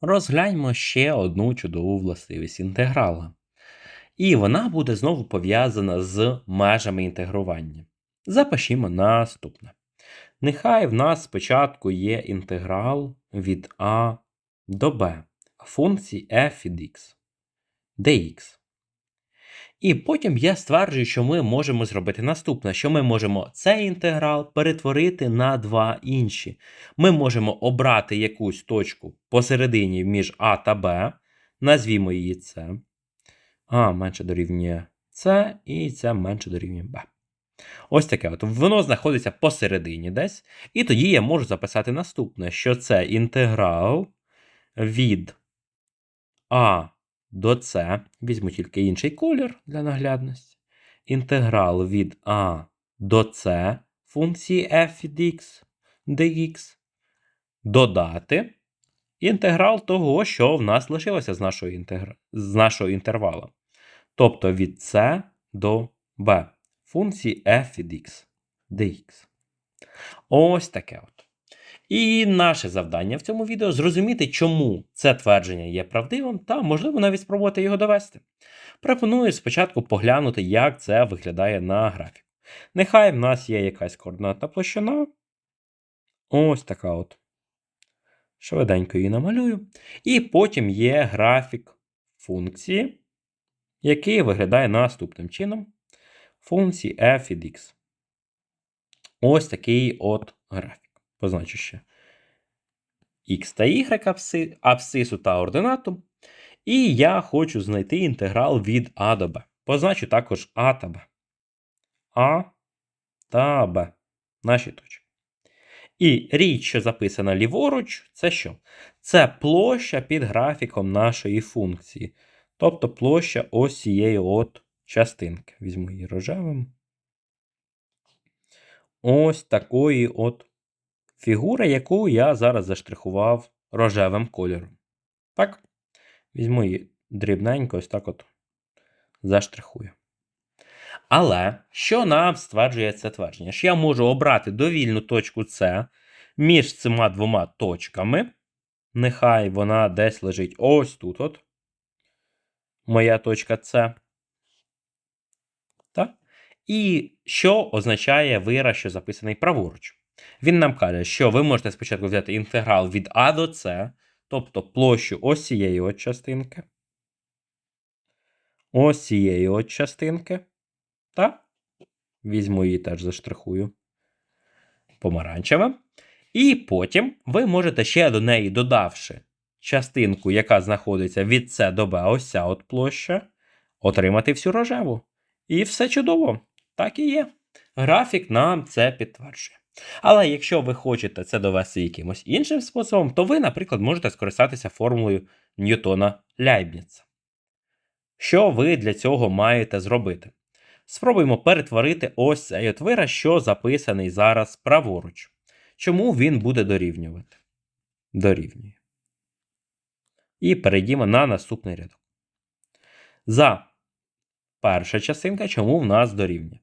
Розгляньмо ще одну чудову властивість інтеграла. І вона буде знову пов'язана з межами інтегрування. Запишімо наступне. Нехай в нас спочатку є інтеграл від a до b функції f від x, dx. І потім я стверджую, що ми можемо зробити наступне: що ми можемо цей інтеграл перетворити на два інші. Ми можемо обрати якусь точку посередині між А та Б, назвімо її С. А менше дорівнює С, і це менше дорівнює Б. Ось таке. от. Воно знаходиться посередині десь. І тоді я можу записати наступне: що це інтеграл від А до С. Візьму тільки інший колір для наглядності. Інтеграл від А до С функції f від x dx. Додати інтеграл того, що в нас лишилося з нашого, інтегр... з нашого інтервала. Тобто від С до b функції f від x dx. Ось таке от. І наше завдання в цьому відео зрозуміти, чому це твердження є правдивим, та, можливо, навіть спробувати його довести. Пропоную спочатку поглянути, як це виглядає на графіку. Нехай в нас є якась координатна площина. Ось така от. Швиденько її намалюю. І потім є графік функції, який виглядає наступним чином. Функції f від x. Ось такий от графік позначу ще x та y абсцису та ординату. І я хочу знайти інтеграл від А до Б. Позначу також А та Б. А та Б. Наші точки. І річ, що записана ліворуч, це що? Це площа під графіком нашої функції. Тобто площа ось цієї от частинки. Візьму її рожевим. Ось такої от фігура, яку я зараз заштрихував рожевим кольором. Так, візьму її дрібненько, ось так от заштрихую. Але що нам стверджує це твердження? Що я можу обрати довільну точку С між цими двома точками. Нехай вона десь лежить ось тут. от. Моя точка С. Так? І що означає вираз, що записаний праворуч? Він нам каже, що ви можете спочатку взяти інтеграл від А до С, тобто площу ось цієї от частинки. Ось цієї от частинки. Так? Візьму її теж заштрихую помаранчевим. І потім ви можете ще до неї, додавши частинку, яка знаходиться від С до Б, ось ця от площа, отримати всю рожеву. І все чудово. Так і є. Графік нам це підтверджує. Але якщо ви хочете це довести якимось іншим способом, то ви, наприклад, можете скористатися формулою Ньютона Ляйбніца. Що ви для цього маєте зробити? Спробуємо перетворити ось цей от вираз, що записаний зараз праворуч. Чому він буде дорівнювати? Дорівнює. І перейдімо на наступний рядок. За перша частинка, чому в нас дорівнює?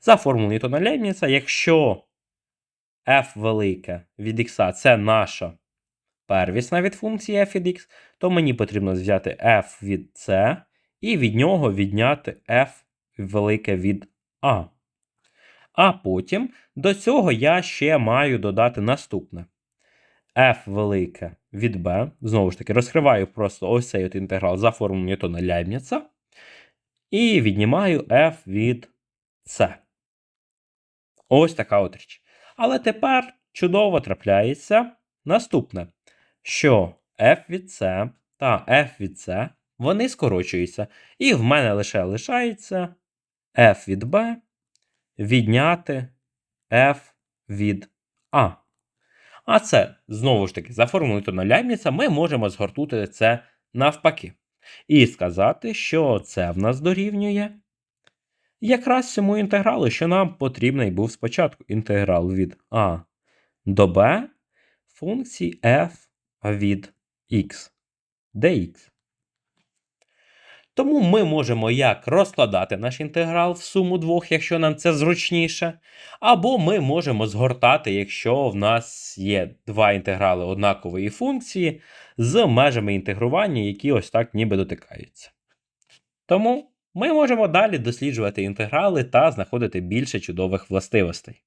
За формулою Ньютона Лейбніца, якщо f велике від x це наша первісна від функції f від x, то мені потрібно взяти f від c і від нього відняти f велике від a. А потім до цього я ще маю додати наступне. f велике від b. Знову ж таки, розкриваю просто ось цей от інтеграл за формулою Ньютона Ляйбніца. І віднімаю f від c. Ось така от річ. Але тепер чудово трапляється наступне, що f від c та f від c вони скорочуються. І в мене лише лишається f від b відняти f від a. А це, знову ж таки, за формулою Ляйбніца ми можемо згортути це навпаки. І сказати, що це в нас дорівнює якраз цьому інтегралу, що нам потрібний був спочатку інтеграл від А до Б функції f від x dx. Тому ми можемо як розкладати наш інтеграл в суму двох, якщо нам це зручніше, або ми можемо згортати, якщо в нас є два інтеграли однакової функції, з межами інтегрування, які ось так ніби дотикаються. Тому ми можемо далі досліджувати інтеграли та знаходити більше чудових властивостей.